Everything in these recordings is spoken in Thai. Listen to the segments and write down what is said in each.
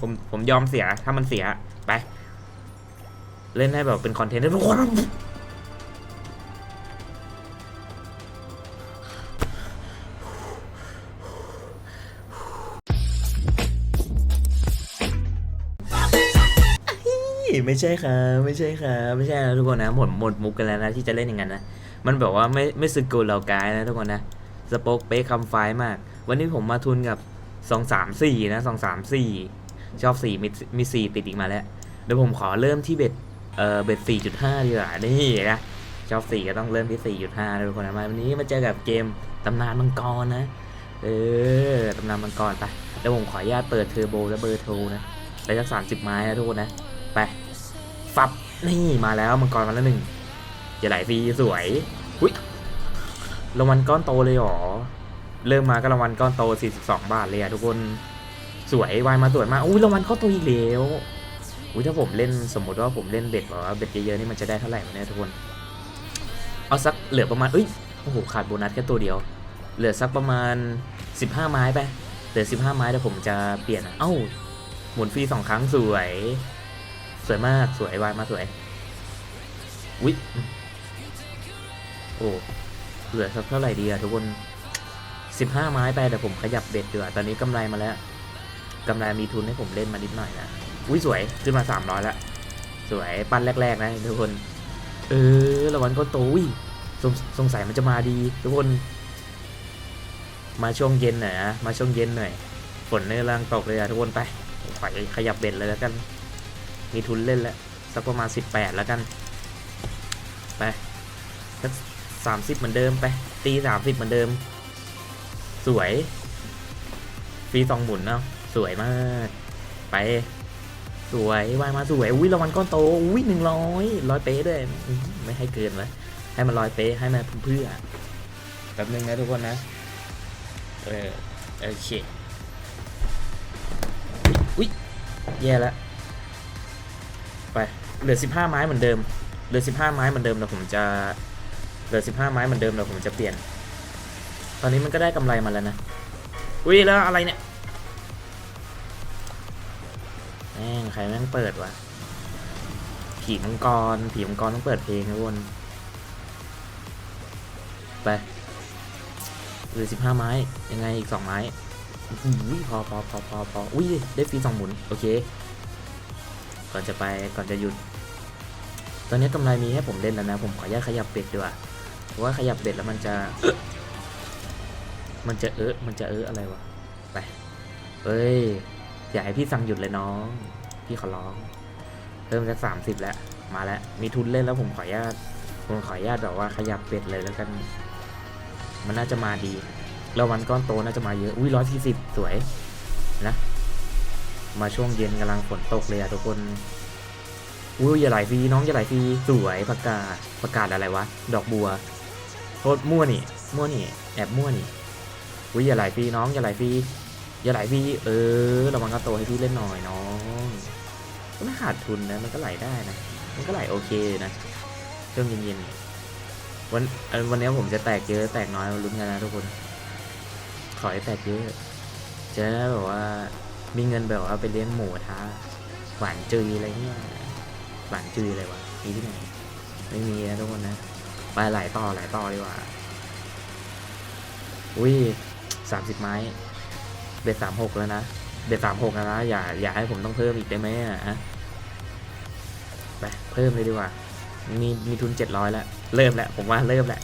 ผมผมยอมเสียถ้ามันเสียไป เล่นให้แบบเป็นคอนเทนต์ได้ทุกคนไม่ใช่ครับไม่ใช่ครับไม่ใช่นะทุกคนนะหมดหมดมุกกันแล้วนะที่จะเล่นอย่างนั้นนะมันแบบว่าไม่ไม่สึกกลเรากายนะทุกคนนะสป๊กเป๊ะคำไฟมาก วันนี้ผมมาทุนกับสองสามสี่นะสองสามสี่ ชอบสี่มีมีสี่ติดอีกมาแล้วเดี๋ยวผมขอเริ่มที่เบ็ดเออเบ็ดสี่จุดห้าดีกว่านี่นะชอบสี่ก็ต้องเริ่มที่สี่จุดห้าทุกคนนะมาวันนี้มาเจอกับเกมตำนานมังกรนะเออตำนานมังกรไปเดี๋ยวผมขออนุญาตเปิดเทอร์โบและเบอร์โทรนะไปสักสามสิบไม้นะทุกคนนะไปฟับนี่มาแล้วมังกรมาแล้วหนึ่งจะไหลฟรีสวยหุ้ยรางวัลก้อนโตเลยหรอเริ่มมาก็รางวัลก้อนโต 42 บาทเลยอะทุกคน สวยวายมาสวยมากอุ้ยรางวัลก้อนโตอีกแล้วอุ้ยถ้าผมเล่นสมมติว่าผมเล่นเบ็ดแบบว่าเบ็ดเยอะๆนี่มันจะได้เท่าไหร่วะเนี่ยทุกคนเอาสักเหลือประมาณเอ้ยโอ้โหขาดโบนัสแค่ตัวเดียว เหลือสักประมาณ 15 ไม้ไปเหลือ 15 ไม้เดี๋ยวผมจะเปลี่ยนอะเอ้าหมุนฟรีสองครั้งสวย สวยมากสวยวายมาสวยอุ๊ยโอ้เหลือสักเท่าไหร่ดีอะทุกคนสิบห้าไม้ไปแต่ผมขยับเบ็ดดีกว่าตอนนี้กำไรมาแล้ว กำไรมีทุนให้ผมเล่นมานิดหน่อยนะ อุ้ยสวยขึ้นมาสามร้อยละสวยปั้นแรก ๆ นะทุกคน เออระวันก็โตอุ้ยสงสงสัยมันจะมาดี ทุกคน มาช่วงเย็นหน่อยนะมาช่วงเย็นหน่อยฝนในกำลังตกเลยอะทุกคนไปขอขยับเบ็ดเลยแล้วกัน มีทุนเล่นแล้วสักประมาณ 18 แล้วกัน ไปสักสามสิบเหมือนเดิมไป ตีสามสิบเหมือนเดิม สวย ฟรีสองหมุนเนาะ สวยมาก ไป สวยวายมาสวยอุ้ยรางวัลก้อนโตอุ้ยหนึ่งร้อยร้อยเป๊ะด้วยไม่ให้เกินวะให้มันร้อยเป๊ะให้มันเพื่อแป๊บนึงนะทุกคนนะ เออโอเคอุ้ยแย่แล้วไปเหลือ15ไม้เหมือนเดิมเหลือ15ไม้เหมือนเดิมแต่ผมจะเหลือ15ไม้เหมือนเดิมแต่ผมจะเปลี่ยน ตอนนี้มันก็ได้กำไรมาแล้วนะอุ้ยแล้วอะไรเนี่ย ใครแม่งเปิดวะ ผีมังกร ผีมังกรต้องเปิดเพลงนะวน ไปเหลือ15ไม้ ยังไงอีก2ไม้อุ้ยพอพอพอพอพออุ้ยได้ฟรีสองหมุน โอเค ก่อนจะไปก่อนจะหยุด ตอนนี้กำไรมีให้ผมเล่นแล้วนะ ผมขออนุญาตขยับเบ็ดดีกว่า เพราะว่าขยับเบ็ดแล้วมันจะ มันจะเออมันจะเอออะไรวะ ไปเอ้ย อย่าให้พี่สั่งหยุดเลยน้อง พี่ขอร้อง เพิ่มจากสามสิบแล้ว มาแล้ว มีทุนเล่นแล้วผมขออนุญาตผมขออนุญาตแบบว่าขยับเบ็ดเลยแล้วกัน มันน่าจะมาดี แล้ววันก้อนโตน่าจะมาเยอะ อุ้ยร้อยสี่สิบสวยนะ มาช่วงเย็นกำลังฝนตกเลยอะทุกคน อุ้ยอย่าไหลฟรีน้องอย่าไหลฟรีสวยประกาศประกาศอะไรวะ ดอกบัว โทษมั่วนี่ มั่วนี่ แอบมั่วนี่ อุ้ยอย่าไหลฟรีน้องอย่าไหลฟรีอย่าไหลฟรีเออระวังกระโตให้พี่เล่นหน่อยน้อง ไม่ขาดทุนนะมันก็ไหลได้นะ มันก็ไหลโอเคนะช่วงเย็นๆวันวันนี้ผมจะแตกเยอะแตกน้อยลุ้นกันนะทุกคน ขอให้แตกเยอะจะได้แบบว่ามีเงินแบบว่าไปเลี้ยงหมูท้าหวานจืยอะไรเงี้ยหวานจืยอะไรวะมีที่ไหนไม่มีนะทุกคนนะไปหลายต่อหลายต่อดีกว่าอุ้ยสามสิบไม้เบ็ดสามหกแล้วนะเบ็ดสามหกแล้วนะอย่าอย่าให้ผมต้องเพิ่มอีกได้ไหมอะฮะ ไปเพิ่มเลยดีกว่า มีมีทุนเจ็ดร้อยแล้วเริ่มแล้วผมว่าเริ่มแล้ว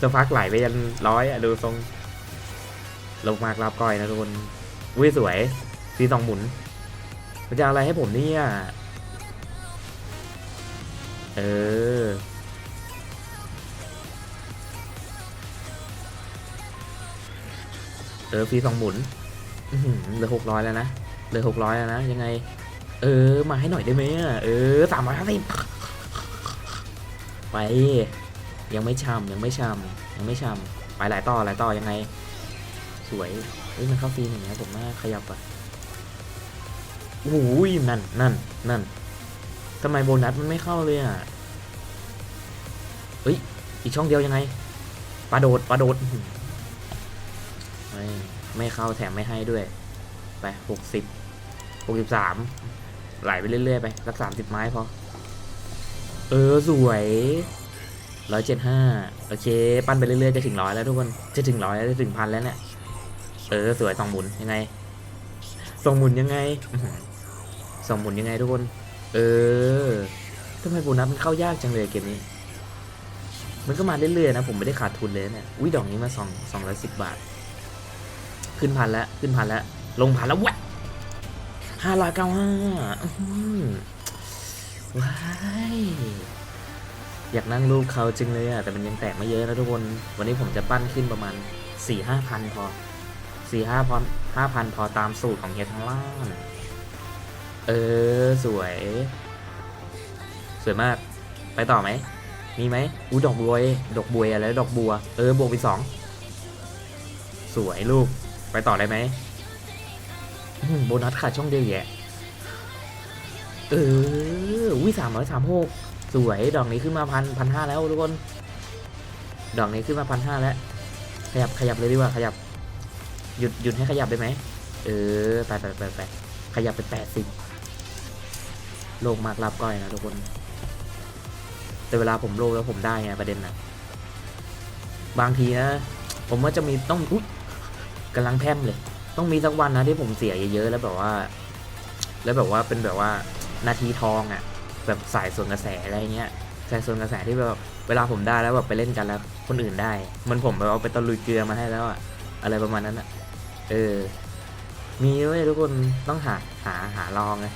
จะพักไหลไปยันร้อยอะดูทรง ลงมากราบก้อยนะทุกคนอุ้ยสวยซีสองหมุนมันจะเอาอะไรให้ผมเนี่ยเออเออฟรีสองหมุนอื้อหือเหลือหกร้อยแล้วนะเหลือหกร้อยแล้วนะยังไง เออ มาให้หน่อยได้ไหมอะเออสามร้อยห้าสิบไป ยังไม่ช่ำยังไม่ช่ำยังไม่ช่ำไปหลายต่อหลายต่อยังไง สวยเฮ้ยมันเข้าฟรีหนึ่งนะผมว่าขยับอะโอ้ยนั่นนั่นนั่นทำไมโบนัสมันไม่เข้าเลยอะเฮ้ยอีกช่องเดียวยังไงปลาโดดปลาโดดไม่ไม่เข้าแถมไม่ให้ด้วยไปหกสิบหกสิบสาม ไหลไปเรื่อยๆไปสักสามสิบไม้พอ เออสวยร้อยเจ็ดห้าโอเค ปั้นไปเรื่อยๆจะถึงร้อยแล้วทุกคนจะถึงร้อยแล้วจะถึงพันแล้วเนี่ยเออสวยสองหมุนยังไงสองหมุนยังไงสองหมุนยังไงทุกคน เออทำไมโบนัสมันเข้ายากจังเลยเกมนี้ มันก็มาเรื่อยๆนะผมไม่ได้ขาดทุนเลยเนี่ยอุ้ยดอกนี้มาสองสองร้อยสิบบาท ขึ้นพันแล้วขึ้นพันแล้วลงพันแล้วแวะ ห้าร้อยเก้าห้าว้ายอยากนั่งรูปเขาจึงเลยอะแต่มันยังแตกไม่เยอะนะทุกคน วันนี้ผมจะปั้นขึ้นประมาณสี่ห้าพันพอสี่ห้าพันห้าพันพอตามสูตรของเฮียทางล่างเออ สวย สวยมาก ไปต่อไหม มีไหมอู้ดอกบัวยดอกบัวอะไร ดอกบัว เออบวกไปสอง สวยลูก ไปต่อได้ไหม โบนัสขาดช่องเดียวแยะเออวิสามร้อยสามหกสวย ดอกนี้ขึ้นมาพันพันห้าแล้วทุกคน ดอกนี้ขึ้นมาพันห้าแล้ว ขยับขยับเลยดีกว่าขยับ หยุดหยุดให้ขยับได้ไหม เออไปไปไปไปขยับไปแปดสิบโลกมากรับก้อยนะทุกคน แต่เวลาผมโลกแล้วผมได้ไงประเด็นนะบางทีนะ ผมว่าจะมีต้องอุ๊ยกำลังแพมเลย ต้องมีสักวันนะที่ผมเสียเยอะๆแล้วแบบว่า แล้วแบบว่าเป็นแบบว่านาทีทองอะ่ะ แบบสายส่วนกระแสอะไรเงี้ยสายส่วนกระแสที่แบบเวลาผมได้แล้วแบบไปเล่นกันแล้ว คนอื่นได้ มันผมแบบเอาไปตะลุยเกลือมาให้แล้วอะ่ะ อะไรประมาณนั้นอะ่ะ เออ มีเว้ยทุกคนต้องหาหาหาลองไง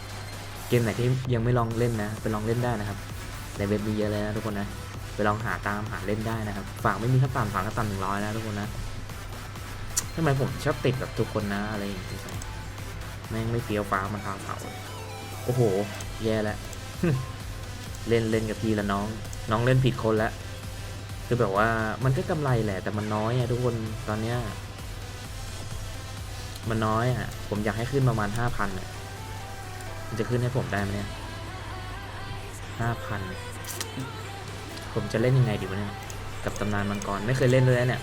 เกมไหนที่ยังไม่ลองเล่นนะไปลองเล่นได้นะครับในเว็บมีเยอะเลยนะทุกคนนะไปลองหาตามหาเล่นได้นะครับ ฝากไม่มีขั้นต่ำฝากขั้นต่ำหนึ่งร้อยนะทุกคนนะ ทำไมผมชอบติดแบบทุกคนนะอะไรอย่างเงี้ยแม่งไม่เฟี้ยวฟ้ามันทาเผาโอ้โห แย่แล้วเล่นเล่นกับพี่ละน้อง น้องเล่นผิดคนล้วคือแบบว่ามันก็กำไรแหละ แต่มันน้อยอะทุกคนตอนเนี้ยมันน้อยอะผมอยากให้ขึ้นประมาณห้าพันอะมันจะขึ้นให้ผมได้ไหมเนี่ยห้าพันผมจะเล่นยังไงดีวะเนี่ยกับตำนานมังกรไม่เคยเล่นเลยเนี่ย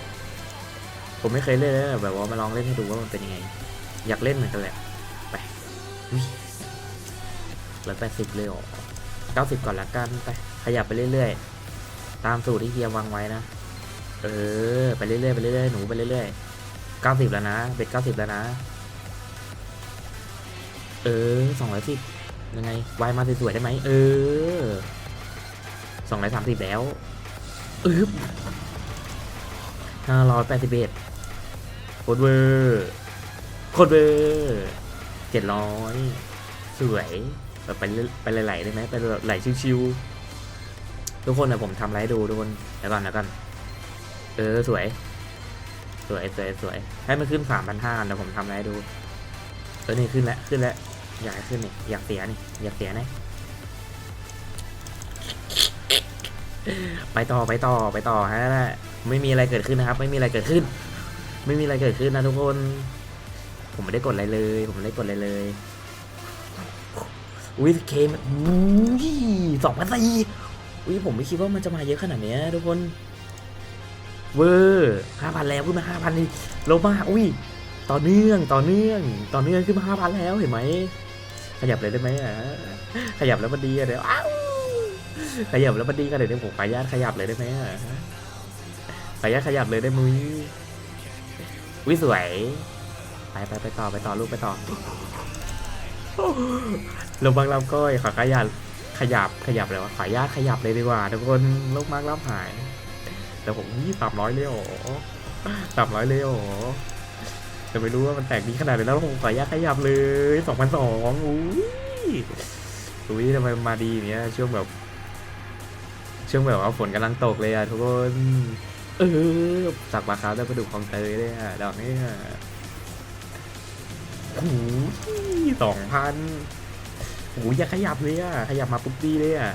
ผมไม่เคยเล่นเลยแบบว่ามาลองเล่นให้ดูว่ามันเป็นยังไง อยากเล่นเหมือนกันแหละ ไปร้อยแปดสิบเลยเหรอเก้าสิบก่อนละกันไป ขยับไปเรื่อยๆ ตามสูตรที่เฮียวางไว้นะ เออ ไปเรื่อยๆ ไปเรื่อยๆ หนูไปเรื่อยๆเก้าสิบแล้วนะ เบ็ดเก้าสิบแล้วนะ เออสองร้อยสิบยังไงวายมาสวยๆได้ไหม เออสองร้อยสามสิบแล้ว อึ๊บ ห้าร้อยแปดสิบเอ็ดโคตรเวอร์โคตรเวอร์เจ็ดร้อยสวยแบบไปเรื่อยไปไหลๆได้ไหมไปแบบไหลชิวๆทุกคนนะผมทำไรให้ดูทุกคนเดี๋ยวก่อนเดี๋ยวก่อนเออสวย สวยสวยสวยให้มันขึ้นสามพันห้าเดี๋ยวผมทำไรให้ดูเออนี่ขึ้นแล้วขึ้นแล้วอยากให้ขึ้นนี่อยากเสียนี่อยากเสียนะไปต่อไปต่อไปต่อฮะ ไม่มีอะไรเกิดขึ้นนะครับ ไม่มีอะไรเกิดขึ้น ไม่มีอะไรเกิดขึ้นนะทุกคน ผมไม่ได้กดอะไรเลย ผมไม่ได้กดอะไรเลยอุ้ยเคมอุ้ยสองพันสี่อุ้ยผมไม่คิดว่ามันจะมาเยอะขนาดนี้ทุกคนเวอร์ห้าพันแล้วขึ้นมาห้าพันลงมาอุ้ยต่อเนื่องต่อเนื่องต่อเนื่องขึ้นมาห้าพันแล้วเห็นไหมขยับเลยได้ไหมอะขยับแล้วมันดีเดี๋ยวอ้าวขยับแล้วมันดีกันเดี๋ยวผมขออนุญาตขยับเลยได้ไหมอะ ขออนุญาขยับเลยได้มุ้ยวิสวย ไปไปไปต่อไปต่อลูกไปต่อลงบางลำก้อยขอขยับขยับขยับเลยวะขอญาตขยับเลยดีกว่าทุกคนลูกมากล้ำหาย แต่ผมยี่สามร้อยเลยโอ้สามร้อยเลยโอ้แต่ไม่รู้ว่ามันแตกดีขนาดไหนแล้วผมขอญาตขยับเลยสองพันสองอุ้ยอุ้ยทำไมมาดีเนี้ยช่วงแบบช่วงแบบว่าฝนกำลังตกเลยอะทุกคน เออสักปลาขาวได้ปลาดุกของเตยเลยอะดอกนี้อะโอ้สองพันโอ้ยอย่าขยับเลยอะ ขยับมาปุ๊บดีเลยอะ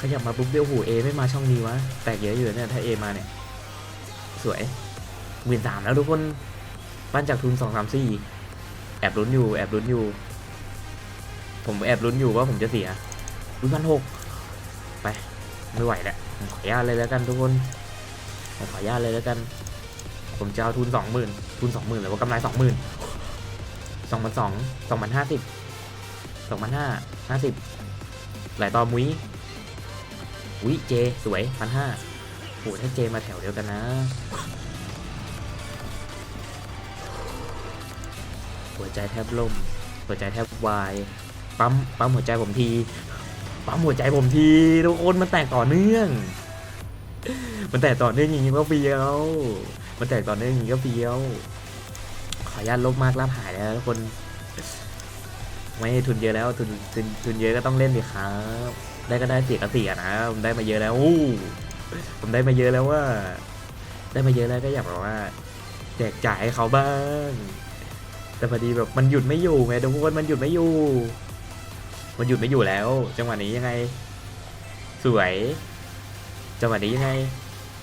ขยับมาปุ๊บเดียวโอ้โหเอไม่มาช่องนี้วะ แตกเยอะอยู่เนี่ยถ้าเอมาเนี่ย สวยหมื่นสามแล้วทุกคนบ้านจากทุนสองสามสี่แอบลุ้นอยู่ แอบลุ้นอยู่ ผมแอบลุ้นอยู่ว่าผมจะเสียอุ้ยพันหกไป ไม่ไหวแล้วขออนุญาตเลยแล้วกันทุกคน ผมขออนุญาตเลยแล้วกัน ผมจะเอาทุนสองหมื่นทุนสองหมื่นหรือว่ากำไรสองหมื่นสองพันสองสองพันห้าสิบสองพันห้าห้าสิบหลายต่อมุ้ยวิเจ สวยพันห้าโหถ้าเจมาแถวเดียวกันนะหัวใจแทบล่ม หัวใจแทบวาย ปั๊ม ปั๊มหัวใจผมที ปั๊มหัวใจผมที ทุกคนมันแตกต่อเนื่อง มันแตกต่อเนื่องอย่างนี้ก็เฟี้ยว มันแตกต่อเนื่องอย่างนี้ก็เฟี้ยว ขออนุญาตลบมากลาบหายแล้วทุกคน ไม่ทุนเยอะแล้วทุนทุนทุนเยอะก็ต้องเล่นดิครับ ได้ก็ได้เสียก็เสียนะผมได้มาเยอะแล้วอู้ผมได้มาเยอะแล้วว่า ได้มาเยอะแล้วก็อยากแบบว่าแจกจ่ายให้เขาบ้าง แต่พอดีแบบมันหยุดไม่อยู่ไงทุกคนมันหยุดไม่อยู่ มันหยุดไม่อยู่แล้ว จังหวะนี้ยังไง สวย จังหวะนี้ยังไง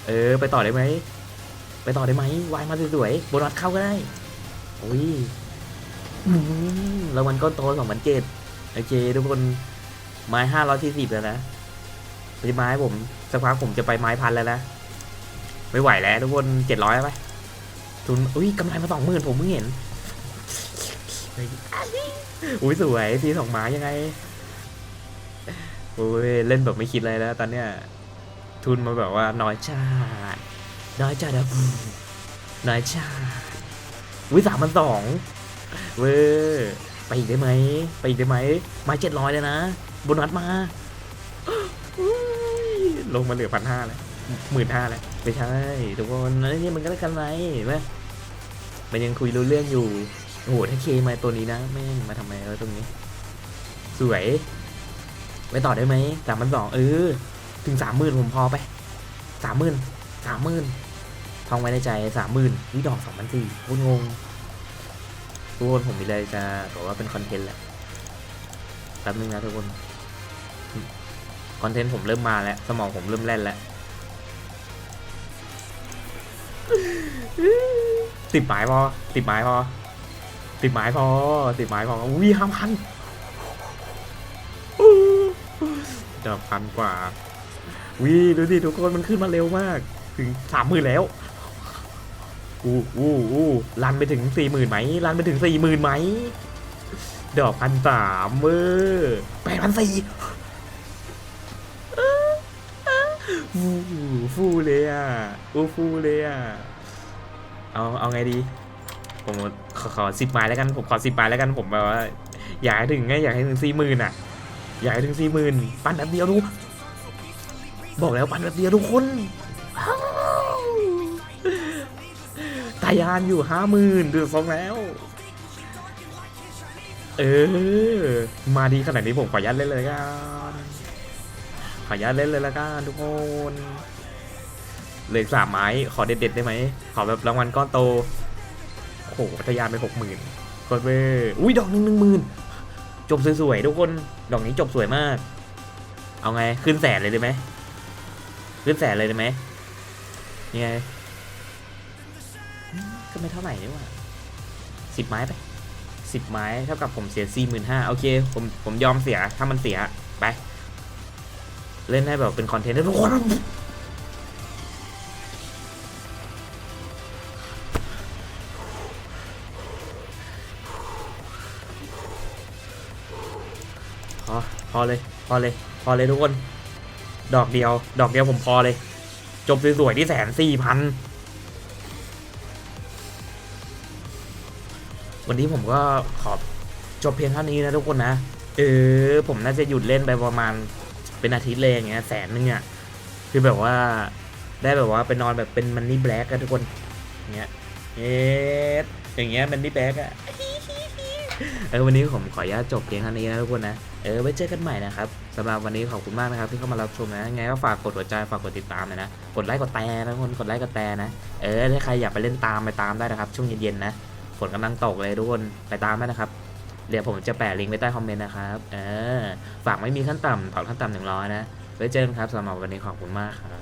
เออ ไปต่อได้ไหม ไปต่อได้ไหมวายมาสวยๆโบนัสเข้าก็ได้อุ้ยอืมรางวัลก้อนโตสองพันเจ็ดโอเค ทุกคนไม้ห้าร้อยสี่สิบแล้วนะไปไม้ผมสักพักผมจะไปไม้พันแล้วนะไม่ไหวแล้วทุกคนเจ็ดร้อยไปทุนอุ้ยกำไรมาสองหมื่นผมเพิ่งเห็นอุ้ยสวยทีสองไม้ยังไงโอ้ยเล่นแบบไม่คิดอะไรแล้วตอนเนี้ย ทุนมาแบบว่าน้อยชาติน้อยชาตินะน้อยชาติอุ้ยสามพันสองเว้ยไปอีกได้ไหมไปอีกได้ไหมไม้เจ็ดร้อยเลยนะโบนัสมาลงมาเหลือพันห้าเลยหมื่นห้าเลยไม่ใช่ทุกคนนี่มันก็ได้กันไหมเห็นไหมมันยังคุยรู้เรื่องอยู่โอ้โหถ้าเคมาตัวนี้นะแม่งมาทำไมแล้วตรงนี้ สวยไปต่อได้ไหมสามพันสองเออ ถึงสามหมื่นผมพอไปสามหมื่นสามหมื่นท่องไว้ในใจสามหมื่นวิดอกสองพันสี่พูดงงทุกคนผมมีอะไรจะบอกว่าเป็นคอนเทนต์แหละแป๊บนึงนะทุกคนคอนเทนต์ผมเริ่มมาแล้ว สมองผมเริ่มแล่นแล้วติดหมายพอ ติดหมายพอ ติดหมายพอ ติดหมายพออุ้ยห้าพันจะพันกว่า วิดูดิทุกคนมันขึ้นมาเร็วมาก ถึงสามหมื่นแล้วอู้อู้อู้ลันไปถึงสี่หมื่นไหมลันไปถึงสี่หมื่นไหมดอกพันสามเวอร์แปดพันสี่ฟูฟูเลยอะอู้ฟูเลยอะเอาเอาไงดี ผมขอขอสิบไม้แล้วกันผมขอสิบไม้แล้วกันผมแบบว่าอยากให้ถึงไงอยากให้ถึงสี่หมื่นอะ อยากให้ถึงสี่หมื่นปั้นแป๊บเดียวดู บอกแล้วปั้นแป๊บเดียวทุกคนอ้าวทายานอยู่ห้าหมื่นเดือดฟองแล้ว เออ มาดีขนาดนี้ผมขออนุญาตเล่นเลยละกันขออนุญาตเล่นเลยละกันทุกคนเหลืออกสามไม้ขอเด็ดๆได้ไหมขอแบบรางวัลก้อนโตโอ้โหทะยานไปหกหมื่นกดเว้ยอุ้ยดอกหนึ่งหนึ่งหมื่นจบสวยๆทุกคน ดอกนี้จบสวยมาก เอาไงขึ้นแสนเลยได้ไหม ขึ้นแสนเลยได้ไหมยังไงก็ไม่เท่าไหร่นี่หว่าสิบไม้ไปสิบไม้เท่ากับผมเสียสี่หมื่นห้าโอเคผมผมยอมเสียถ้ามันเสียไป เล่นให้แบบเป็นคอนเทนต์ให้ทุกคนพอพอเลย พอเลย พอเลยทุกคน ดอกเดียว ดอกเดียวผมพอเลย จบสวยๆที่แสนสี่พันวันนี้ผมก็ขอจบเพียงเท่านี้นะทุกคนนะเออผมน่าจะหยุดเล่นไปประมาณเป็นอาทิตย์เลยอย่างเงี้ยแสนนึงอะคือแบบว่าได้แบบว่าไปนอนแบบเป็นมันนี่แบล็กอะทุกคนอย่างเงี้ยเอ๊ะอย่างเงี้ยมันนี่แบล็กอะ เออวันนี้ผมขออนุญาตจบเพียงเท่านี้นะทุกคนนะ เออไว้เจอกันใหม่นะครับสำหรับวันนี้ขอบคุณมากนะครับที่เข้ามารับชมนะไงก็ฝากกดหัวใจฝากกดติดตามหน่อยนะ กดไลค์กดแตรนะทุกคนกดไลค์กดแตรนะ เออถ้าใครอยากไปเล่นตามไปตามได้นะครับช่วงเย็นๆนะฝนกำลังตกเลยทุกคนไปตามได้นะครับเดี๋ยวผมจะแปะลิงก์ไว้ใต้คอมเมนต์นะครับ เออ ฝากไม่มีขั้นต่ำถอดขั้นต่ำหนึ่งร้อยนะ ไว้เจอกันครับสำหรับวันนี้ขอบคุณมากครับ